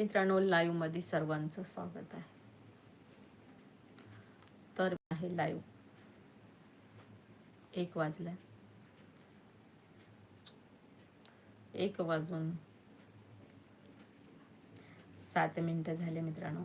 मित्रांनो लाईव्हमध्ये सर्वांचं स्वागत आहे. तर आहे लाईव्ह एक वाजल्या. एक वाजून सात मिनिटं झाले मित्रांनो.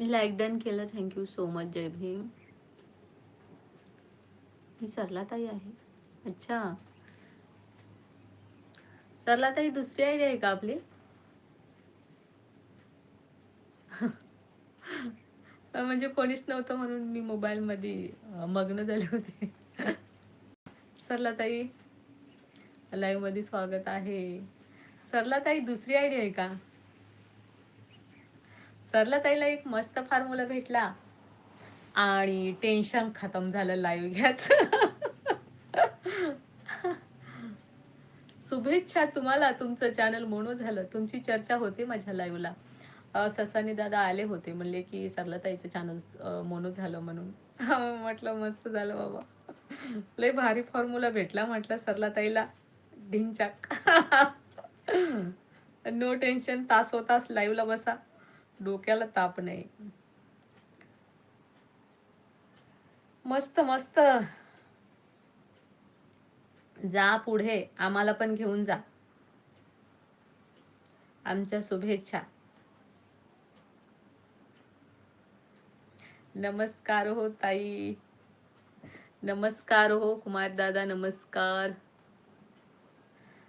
लाईक डन केलं. थँक्यू सो मच जय भीम. ही सरलाताई आहे. अच्छा. सरलाताई दुसरी आयडिया आहे का आपली? म्हणजे कोणीच नव्हतं म्हणून मी मोबाईलमध्ये मग्न झाले होते. सरलाताई लाईव्हमध्ये स्वागत आहे. सरलाताई दुसरी आयडिया आहे का? सरला ताईला एक मस्त फॉर्म्युला भेटला. आणि टेन्शन खतम झालं लाईव्ह घ्याच शुभेच्छा तुम्हाला तुमचं चॅनल मोनो झालं. तुमची चर्चा होते माझ्या लाईव्हला ससानी दादा आले होते म्हणले की सरलताईचं चॅनल मोनो झालं म्हणून. म्हटलं मस्त झालं बाबा. लय भारी फॉर्म्युला भेटला म्हटलं सरलाताईला. ढिंचाक. नो टेन्शन तास हो तास लाईव्हला बसा. डोक्याला ताप नाही. मस्त मस्त. जा पुढे आम्हाला पण घेऊन जा. आमच्या शुभेच्छा. नमस्कार हो ताई. नमस्कार हो कुमार दादा नमस्कार.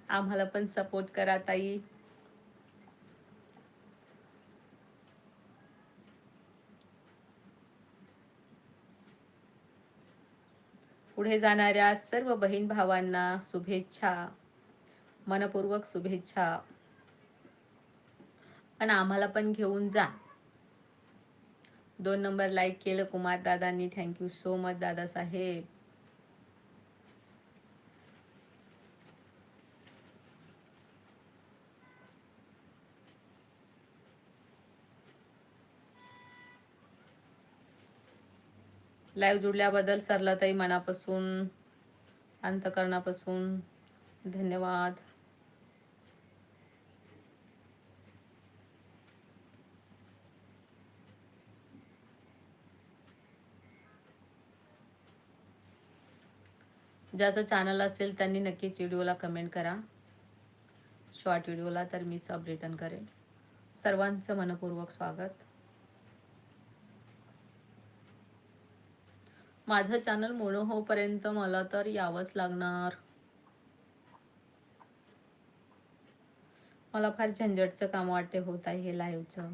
आम्हाला पण सपोर्ट करा ताई. पुढे जाणाऱ्या सर्व बहीण भावांना शुभेच्छा. मनपूर्वक शुभेच्छा. आणि आम्हाला पण घेऊन जा. दोन नंबर लाईक केलं कुमार दादांनी. Thank you so much Dada Saheb live जुडल्याबद्दल सरलाताई मनापासून अंतकरणापासून धन्यवाद. ज्याचं चॅनल असेल त्यांनी नक्कीच व्हिडिओला कमेंट करा. शॉर्ट व्हिडिओला तर मी सब रिटर्न करेन. सर्वांचं मनपूर्वक स्वागत. माझं चॅनल मोनो होपर्यंत मला तर यावंच लागणार. मला फार झंझटचं काम वाटते होत आहे हे लाईव्हचं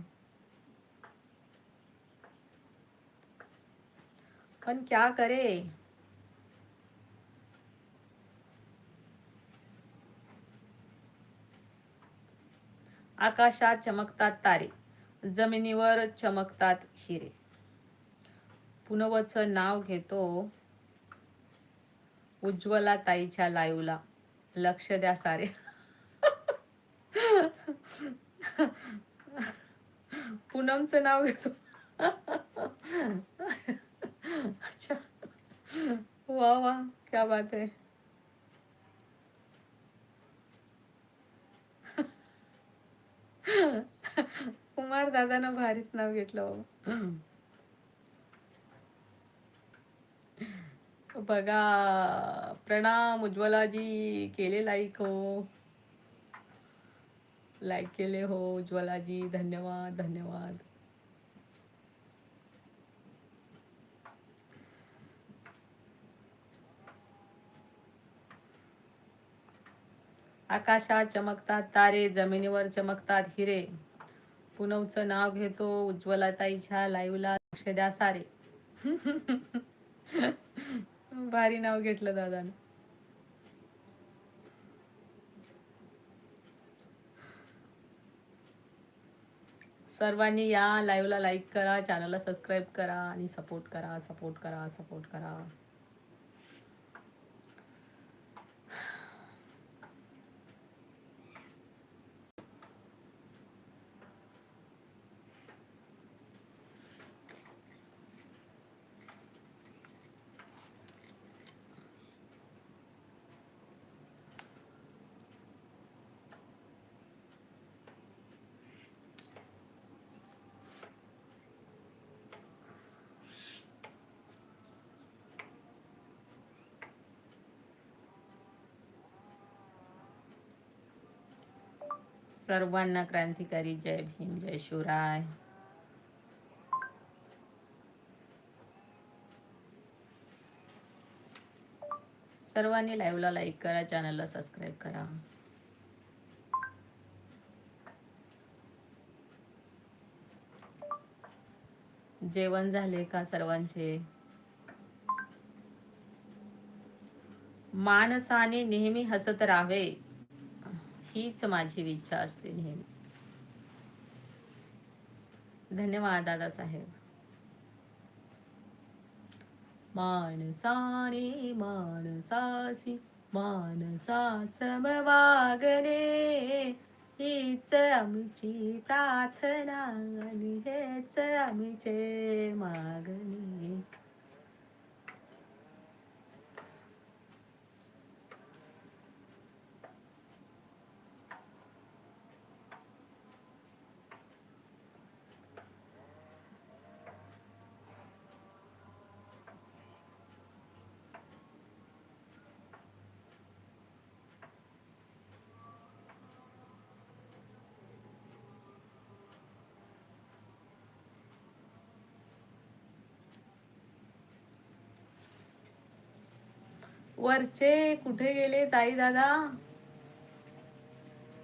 पण क्या करे? आकाशात चमकतात तारे जमिनीवर चमकतात हिरे. पुनवचं नाव घेतो. उज्ज्वला ताईच्या लाईव्हला लक्ष द्या सारे. पूनमचं नाव घेतो. अच्छा. वा वा. क्या बात आहे कुमार दादानं भारीच नाव घेतलं बघा प्रणाम उज्ज्वलाजी केले लाईक हो. लाईक केले हो उज्ज्वलाजी धन्यवाद धन्यवाद. आकाशात चमकतात तारे जमिनीवर चमकतात हिरे. पुनवचं नाव घेतो उज्ज्वलाताईच्या लाईव्हला लक्ष द्या सारे. भारी नाव घेतलं दादानं. सर्वांनी या लाईव्हला लाईक करा चॅनलला सबस्क्राईब करा आणि सपोर्ट करा सपोर्ट करा सपोर्ट करा. सर्वांना क्रांतिकारी जय भीम जय शिवराय. सर्वांनी लाईव्हला लाईक करा चॅनलला सबस्क्राईब करा. जेवण झाले का सर्वांचे? माणसाने नेहमी हसत राहावे. हीच माझी इच्छा असते नेहमी. धन्यवाद दादासाहेब. मानसाने माणसासी मानसा समवागणे हीच आमची प्रार्थना आणि हेच आमचे मागणी. वरचे कुठे गेले ताई दादा?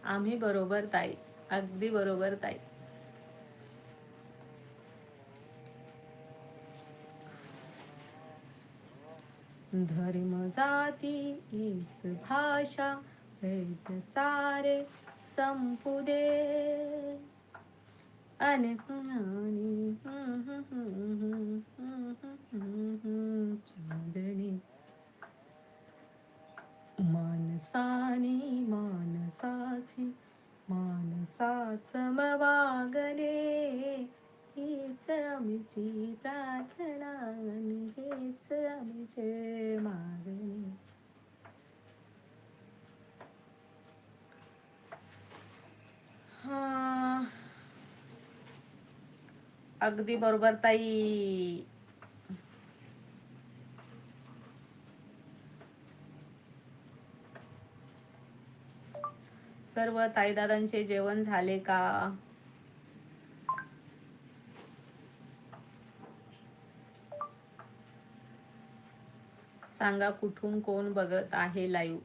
आम्ही बरोबर ताई अगदी बरोबर ताई. धर्म जाती इस भाषा वेद सारे संपू दे. चांदणी मानसानी मानसासी मानसा समवागणे हीच आमची प्रार्थना आणि हेच आमचे मागणे हा अगदी बरोबर ताई. सर्व ताईदादांचे जेवण झाले का? सांगा कुठून कोण बघत आहे लाईव्ह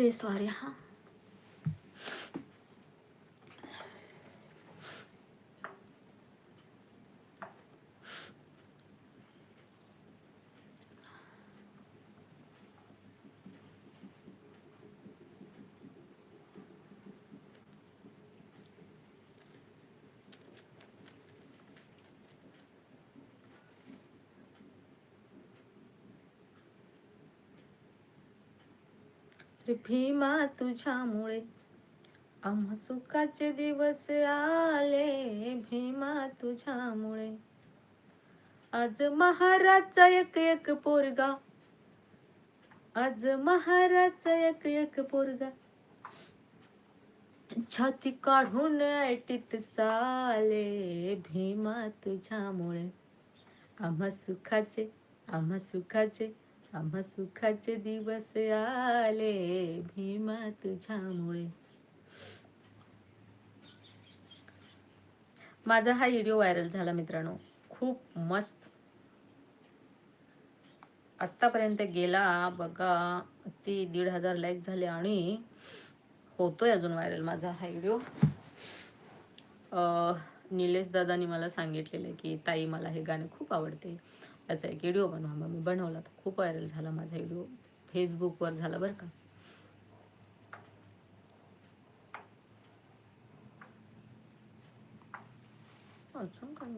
अरे सॉरी हा रे भीमा तुझ्यामुळे. आम्हा सुखाचे दिवस आले भीमा तुझ्यामुळे. आज महाराजचा एक एक पोरगा. आज महाराजचा एक एक पोरगा. छाती काढून ऐटीत चाले भीमा तुझ्यामुळे. आम्हा सुखाचे आम्हा सुखाचे आम्हा सुखाचे दिवस आले भीमा तुझ्यामुळे. माझा हा व्हिडिओ व्हायरल झाला मित्रांनो खूप मस्त. आतापर्यंत गेला बघा ती दीड हजार लाईक झाले आणि होतोय अजून व्हायरल माझा हा व्हिडिओ. निलेश दादानी मला सांगितलेलं की ताई मला हे गाणे खूप आवडते. त्याचा एक व्हिडिओ बनवा. मी बनवला. तर खूप व्हायरल झाला माझा व्हिडिओ फेसबुकवर झाला बरं का. अजून काय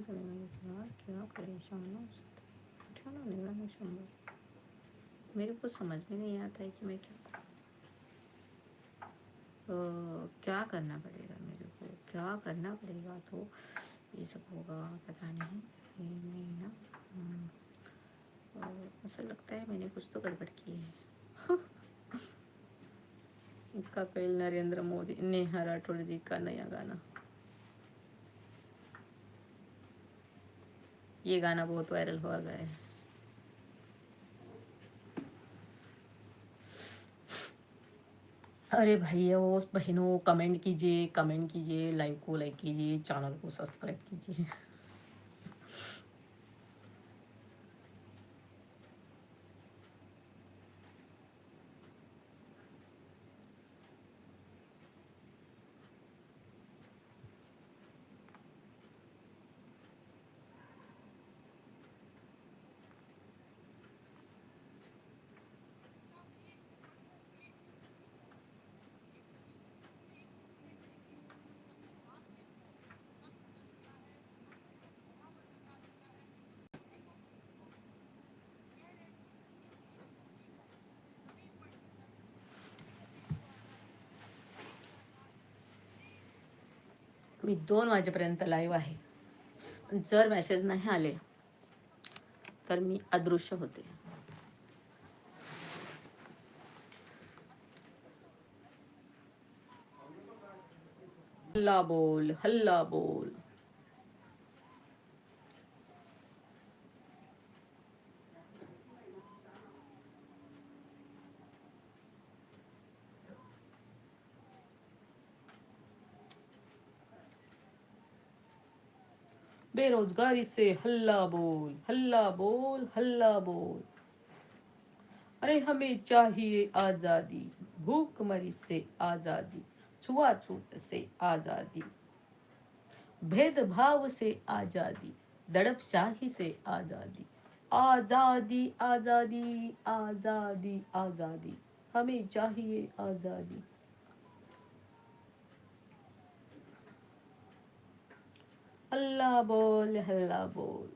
मेरे को समझ में नहीं आता है कि मैं क्या तो क्या करना पड़ेगा मेरे को? क्या करना पड़ेगा तो? ये सब होगा पता नहीं. ये नहीं ना? ऐसा लगता है मैंने कुछ तो गड़बड़ की है। इनका कल नरेंद्र मोदी, नेहा राठौड़ जी का नया गाना। ये गाना बहुत वायरल हुआ गया है। अरे भाइयों बहनों, कमेंट कीजिए कमेंट कीजिए लाइव को लाइक कीजिए, चैनल को सब्सक्राइब कीजिए। मी दोन वाजेपर्यंत लाईव्ह आहे. जर मेसेज नाही आले तर मी अदृश्य होते. हल्ला बोल हल्ला बोल. बेरोजगारी से हल्ला बोल हल्ला बोल हल्ला बोल। अरे हमें चाहिए आज़ादी, भूखमरी से आज़ादी, छुआछूत से आज़ादी, भेदभाव से आज़ादी, दड़पशाही से आज़ादी। आज़ादी आज़ादी आज़ादी आज़ादी, हमें चाहिए आज़ादी। हल्ला बोल हल्ला बोल